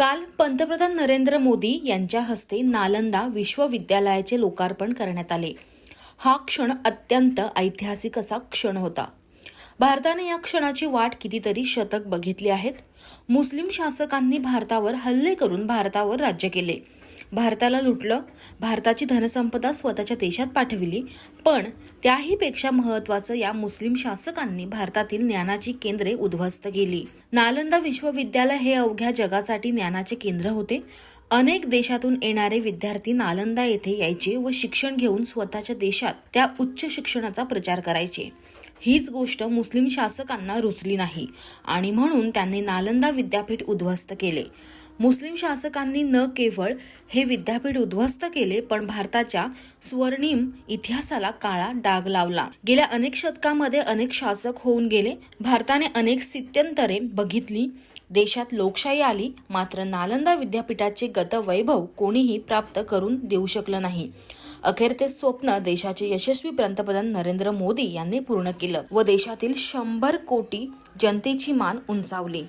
काल पंतप्रधान नरेंद्र मोदी यांच्या हस्ते नालंदा विश्वविद्यालयाचे लोकार्पण करण्यात आले. हा क्षण अत्यंत ऐतिहासिक असा क्षण होता. भारताने या क्षणाची वाट कितीतरी शतक बघितली आहेत. मुस्लिम शासकांनी भारतावर हल्ले करून भारतावर राज्य केले. भारताला लुटलं भारताची धनसंपदा स्वतःच्या देशात पाठविली पण त्याहीपेक्षा महत्त्वाचं महत्वाचं या मुस्लिम शासकांनी भारतातील ज्ञानाची केंद्रे उद्ध्वस्त केली. नालंदा विश्वविद्यालय हे अवघ्या जगासाठी ज्ञानाचे केंद्र होते. अनेक देशातून येणारे विद्यार्थी नालंदा येथे यायचे व शिक्षण घेऊन स्वतःच्या देशात त्या उच्च शिक्षणाचा प्रचार करायचे. हीच गोष्ट मुस्लिम शासकांना रुचली नाही आणि म्हणून त्यांनी नालंदा विद्यापीठ उद्ध्वस्त केले. मुस्लिम शासकांनी न केवळ हे विद्यापीठ उद्ध्वस्त केले पण भारताच्या स्वर्णिम इतिहासाला काळा डाग लावला. गेल्या अनेक शतकामध्ये अनेक शासक होऊन गेले. भारताने अनेक स्थित्यंतरे बघितली. देशात लोकशाही आली. मात्र नालंदा विद्यापीठाचे गतवैभव कोणीही प्राप्त करून देऊ शकलं नाही. अखेर ते स्वप्न देशाचे यशस्वी पंतप्रधान नरेंद्र मोदी यांनी पूर्ण केलं व देशातील शंभर कोटी जनतेची मान उंचावली.